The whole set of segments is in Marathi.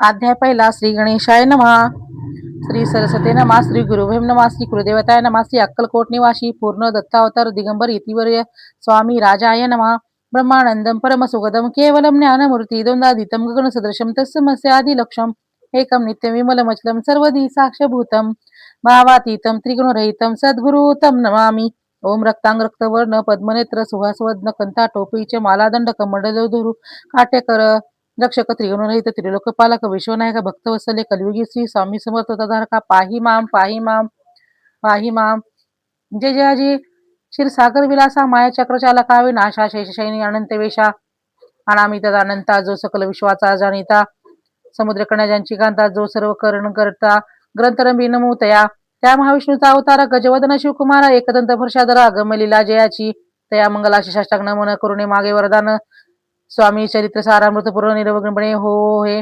अध्याय पहिला श्री गणेशाय नमः. श्री सरस्वती नमा श्री गुरुभेम नमा श्री कुलदेवताय नमा श्री अक्कलकोट निवासी पूर्ण दत्तावतार दिगंबर यतिवर्य स्वामी राजाय नमः. ब्रह्मानंदम परमसुगदम केवलम ज्ञानमूर्ती दोनदादितम गगन सदृशम तस्मस्य आदिलक्षम एकम नित्यम विमलमचलम सर्वदी साक्षभूतम भावातीतम त्रिगुणरहितम सद्गुरुतम नमामी. ओम रक्तांग रक्तवर्ण पद्मनेत्र सुहासवद्न कंथा टोपीचे मालादंड कमंडलधुरू काटेकर रक्षक त्रिगुणरहित त्रिलोकपालक विश्वनायक भक्तवत्सले कलयुगी श्री स्वामी समर्थ तदारका पाही माम पाही माम पाही माम. जय जयाजी क्षीरसागर विलासा माया चक्रचालका नाशा शेषशैनी अनंत वेशा. अनामित अनंता जो सकल विश्वाचा जाणिता. समुद्र कण्याजांची कांता जो सर्व करण करता. ग्रंथरंबी नमूतया त्या. महाविष्णूचा अवतार गजवदन शिवकुमार एकदंत भरशाधरा गमलीला जयाची. तया मंगलाशी साष्टांग नमन करुणे मागे वरदान. स्वामी चरित्र सारामृत पूर्ण निरवग्नपणे हो हे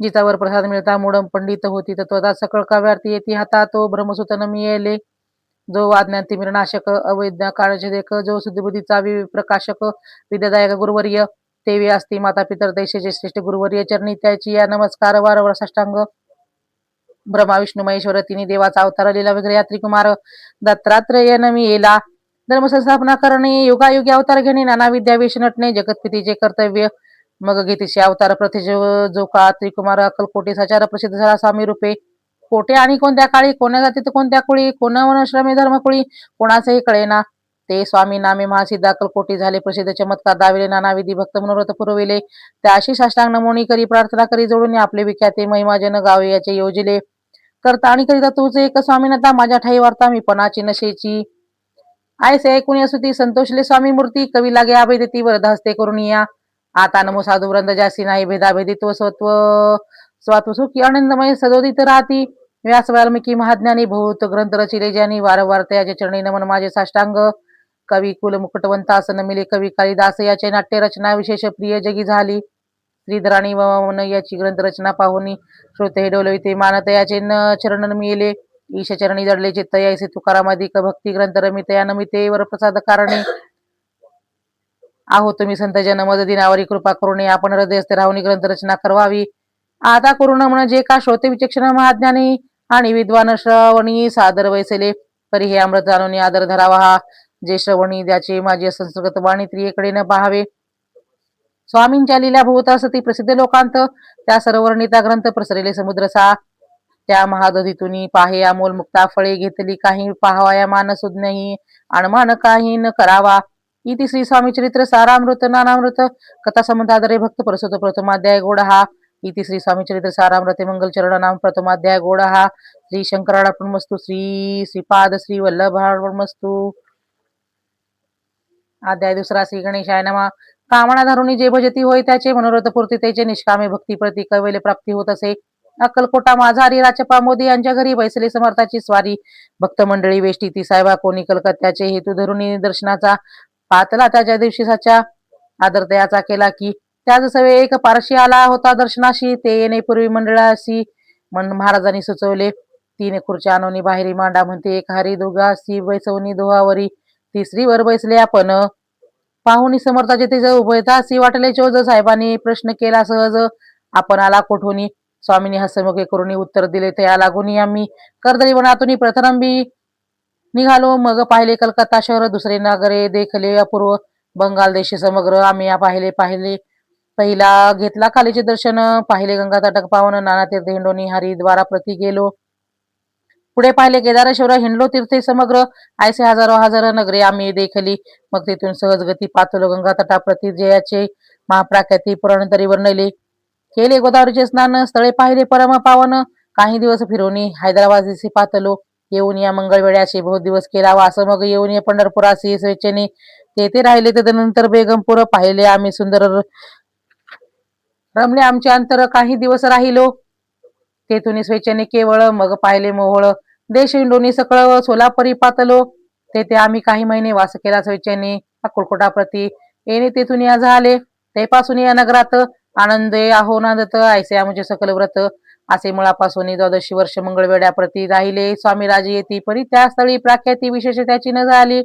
जितावर प्रसाद मिळता. मुडम पंडित होती तत्वता सकळ काव्यार्थी येती. हाता तो ब्रह्मसूतन मिळेले. जो वाज्ञान तिमिरनाशक अवैज्ञा काळजदेक जो सुद्धबुद्धीचा प्रकाशक विद्यादायक गुरुवर्य तेवी असती माता पितर देशाचे श्रेष्ठ गुरुवर्य चरणी त्याची या नमस्कार वारंवार साष्टांग. ब्रह्मा विष्णू महेश्वर तिने देवाचा अवतार लिला वगैरे यात्री कुमार दत्तात्रय नमी येला धर्म संस्थापना करणे योगायोगी अवतार घेणे नाना विद्या वेश नटणे जगतपितीचे कर्तव्य. मग गीतेचे अवतार प्रथेज जो का त्रिकुमार अक्कलकोटी सचार प्रसिद्ध झाला स्वामी रूपे. कोटे आणि कोणत्या काळी कोण्या जातीत कोणत्या कुळी कोणा वनश्रमे धर्मकुळी कोणाचेही कळेना ते स्वामी नामे महासिद्ध अक्कलकोटी झाले प्रसिद्ध चमत्कार दाविले नाना विधी भक्त मनोरथ पुरविले. त्याशी साष्टांग नमोनी करी प्रार्थना करी जोडून आपले विख्याते महिमाजन गावे याचे योजिले. करता आणि करिता तुझे एक स्वामीनता माझ्या ठाई वार्ता मी पणाची नशेची. आयसे ऐकून असुती संतोषले स्वामी मूर्ती कवी लागे आभेदिती वरद हस्ते करून या. आता नमो साधू वृंद जासी नाही भेदाभेदित्व स्वत्व. स्वात्व सुखी आनंदमय सदोदित राहती. व्यास वाल्मिकी महाज्ञानी भूत ग्रंथ रचिले ज्यानी वारंवार त्याचे चरणी नमन माझे साष्टांग. कवी कुल मुकुटवंत आसन मिले कवी कालिदास याचे नाट्य रचना विशेष प्रिय जगी झाली. श्रीधराणी व याची ग्रंथ रचना पाहुनी. श्रोते डोलविते मानत याचे न चरण मिले. ईशचरणी दडले जडले चित्त यायसे तुकारामाधिक भक्ती ग्रंथ रमिते नमिते वर प्रसाद कारणे. आहो तुम्ही संत जन मद दिनावरी कृपा करुणे आपण हृदयस्थ राहुनी ग्रंथ रचना करवावी. आता करुण म्हणजे का श्रोते विचक्षण महाज्ञानी आणि विद्वान श्रवणी सादर वैसले तरी हे अमृत जाणून आदर धरावा. हा जे श्रवणी द्याचे माझे संस्कृत वाणी त्रियेकडे न पाहावे. स्वामींच्या लीला भूत असती प्रसिद्ध लोकांत त्या सर्वर्णिता ग्रंथ प्रसरेले समुद्र सा. त्या महादधीतून पाहे अमोल मुक्ता फळे घेतली. काही पाहावया मान सुज्ञही अणमान काही न करावा. इति श्री स्वामी चरित्र सारामृत नानामृत कथा संबंधादरे भक्त परसोत प्रथमाध्याय गोड. हा इति श्री स्वामी चरित्र सारामृते मंगल चरण नाम प्रथमाध्याय गोड. हा श्री शंकरार्पणमस्तु श्री श्रीपाद श्री वल्लभार्पणमस्तु. अध्याय दुसरा श्री गणेशाय नमा. कामना धरुणी जे भजती होय त्याचे मनोरथ पूर्ती त्याचे निष्कामे भक्ती प्रती कैवल्य प्राप्ती होत असे. अक्कलकोटा माझा हरी मोदी यांच्या घरी बैसले समर्थाची स्वारी. भक्त मंडळी वेष्टी ती साहेबा कोणी कलकत्त्याचे हेतू धरुणी दर्शनाचा पातला त्याच्या दिवशी साच्या आदर दयाचा केला की त्याच सवे एक पारशी आला होता दर्शनाशी. ते येण्यापूर्वी मंडळाशी मन महाराजांनी सुचवले. तीन खुर्च्या आणून बाहेरी मांडा म्हणते एक हरी सी बैसोनी दोहावरी तिसरी वर बैसले आपण. पाहुणी समर्थाचे तिचे उभयता सी वाटले चोज साहेबांनी प्रश्न केला सहज. आपण आला कोठोनी? स्वामींनी हसमुखे करून उत्तर दिले. त्या लागून आम्ही कर्दळी वनातून प्रथरंबी निघालो. मग पाहिले कलकत्ता शहर दुसरे नगरे देखले अपूर्व बंगाल देश समग्र आम्ही या पाहिले पाहिले. पहिला घेतला कालीचे दर्शन पाहिले गंगा तटक पावन नाना तीर्थ हिंडोनी हरिद्वारा प्रती गेलो. पुढे पाहिले केदारेश्वर हिंडलो तीर्थे समग्र. आयसे हजारो हजार नगरे आम्ही देखली. मग तिथून सहज गती पातलो गंगा तटाप्रती जयाचे महाप्राख्याती पुराणतरी वर्णले. केले गोदावरीचे स्नान स्थळे पाहिले परम पावन काही दिवस फिरवणी हैदराबाद दिसे पातलो. येऊन या मंगळवेळ्याशी बहुत दिवस केला वास मग येऊन या पंढरपुराशी स्वेच्छेने. तेथे राहिले त्यानंतर बेगमपूर. पाहिले आम्ही सुंदर रमले आमचे अंतर. काही दिवस राहिलो. तेथून स्वेच्छेने केवळ मग पाहिले मोहळ. देश इंडोनी सकळ सोलापरी पातलो. तेथे आम्ही काही महिने वास केला स्वेच्छेने. प्रती येणे तेथून या झाले. तेपासून या नगरात आनंद आहो नांदत ऐसे आमचे सकल व्रत असे मुळापासून द्वादशी वर्ष मंगळवेड्याप्रती राहिले. स्वामी राजे येती परी त्या स्थळी प्राख्याती विशेष त्याची न झाली.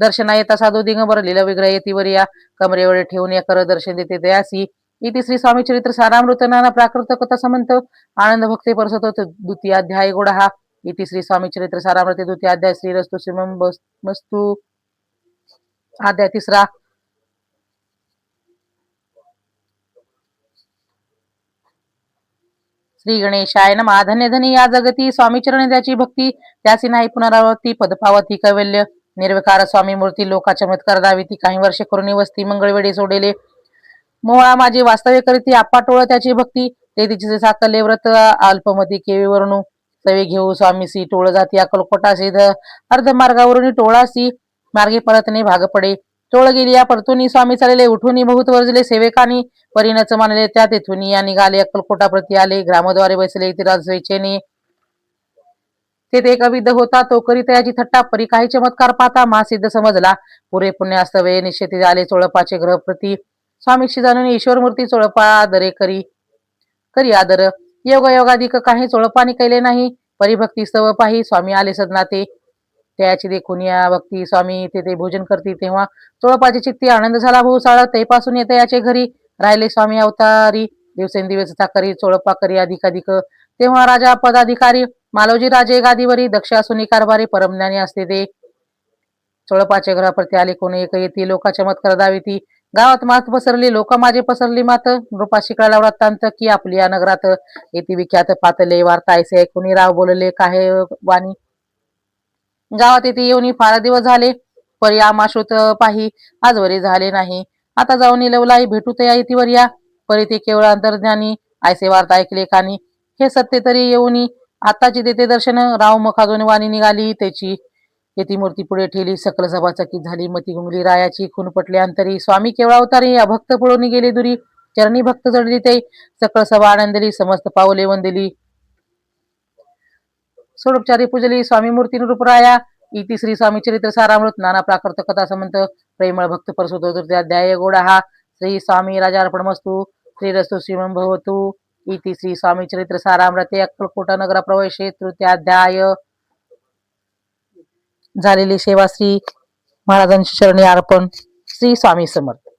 दर्शना येता साधू दिगंबर लिल विग्रह येतीवर या. कमरेवर ठेवून या कर दर्शन देते दयासी. इति श्री स्वामी चरित्र सारामृत नाना प्राकृत कथा समंत. आनंद भक्ती परसत द्वितीय अध्याय गोडा हा. इति श्री स्वामी चरित्र सारामृत द्वितीय अध्याय श्री रस्तु श्रीमं मस्तू मस्तु. अध्याय तिसरा. श्री गणेशाय नमः. धन्य धनी या जगती. स्वामी चरणी त्याची भक्ती. त्याची नाही पुनरावृत्ती. पदपावती कैवल्य. निर्विकार स्वामी मूर्ती लोका चमत्कार दाविती काही वर्षे करुणी वस्ती. मंगळवेळी सोडेले. मोहळा माझी वास्तव्य करीती. आप्पा टोळ त्याची भक्ती. ते तिचे साकल्ले व्रत. अल्पमती केवी वरणू सवे घेऊ स्वामीसी. टोळ जाती. अकलकोटा सिध अर्ध मार्गावरून टोळासी. मार्गे परतने भाग पडे टोळ गेली या परतुनी. स्वामी चालले उठूनी बहुत वर्जले. सेवेकानी परिणच मानले त्या तेथून या निघाले. अक्कलकोटाप्रती आले ग्रामद्वारे बसले तिराज स्वेच्छेने. तेथे एक अविध होता तो करी तयाची थट्टा परी काही चमत्कार पाहता महासिद्ध समजला. पुरे पुण्यास्तवे निश्चिती आले चोळपाचे ग्रहप्रती. स्वामी स्वामीशी जाणून ईश्वर मूर्ती चोळपा आदरे करी करी आदर. योग योगाधिक काही चोळपानी केले नाही. परिभक्ती स्तव पाही स्वामी आले सदनाते. त्याची देखून या भक्ती स्वामी तेथे भोजन करती तेव्हा चोळपाची चित्ती आनंद झाला. हो भाऊ साळ तेपासून येते याचे घरी. राहिले स्वामी अवतारी. दिवसेंदिवस करी चोळपा करी अधिकाधिक. तेव्हा राजा पदाधिकारी मालोजी राजे गादीवरी दक्ष असून कारभारी परमज्ञानी असते ते. चोळपाचे घराप्रती आले कोणी? एक येती लोका चमत्कार दाविती गावात मात पसरली लोक माझे पसरली मात. नृपा शिकला वृत्तांत की आपली या नगरात. येती विख्यात पातले वार्ता ऐसे कुणी राव बोलले काय वाणी? गावात येथे येऊन फार दिवस झाले. परी आमाश्रुत पाही आजवरी झाले नाही. आता जाऊन लवलाई भेटू तया इतीवर या. परी ते केवळ अंतर्ज्ञानी ऐसे वार्ता ऐकले कानी. हे सत्य तरी येऊन आताची तेथे दर्शन. राव मखाजोनी वाणी निघाली त्याची येती मूर्ती पुढे ठेली सकल सभा चकित झाली मती गुंगली रायाची खून पटले अंतरी. स्वामी केवळा अवतारी अभक्त पळून गेले दुरी. चरणी भक्त जडली ते. सकळ सभा आनंदली समस्त पावले वंदली. सोडोपचारी पूजली स्वामी मूर्ती रूपराया इति श्री स्वामी चरित्र सारामृत नाना प्राकृत कथा समंत प्रेमळ भक्त परसुत गोडा हा. श्री स्वामी राजार्पण मस्तू श्री रस्तु भवतु इति श्री स्वामी चरित्र सारामृते अक्कलकोटा नगर प्रवेशे तृतीयाध्याय. झालेली सेवा श्री महाराजांची चरणी अर्पण श्री स्वामी समर्थ.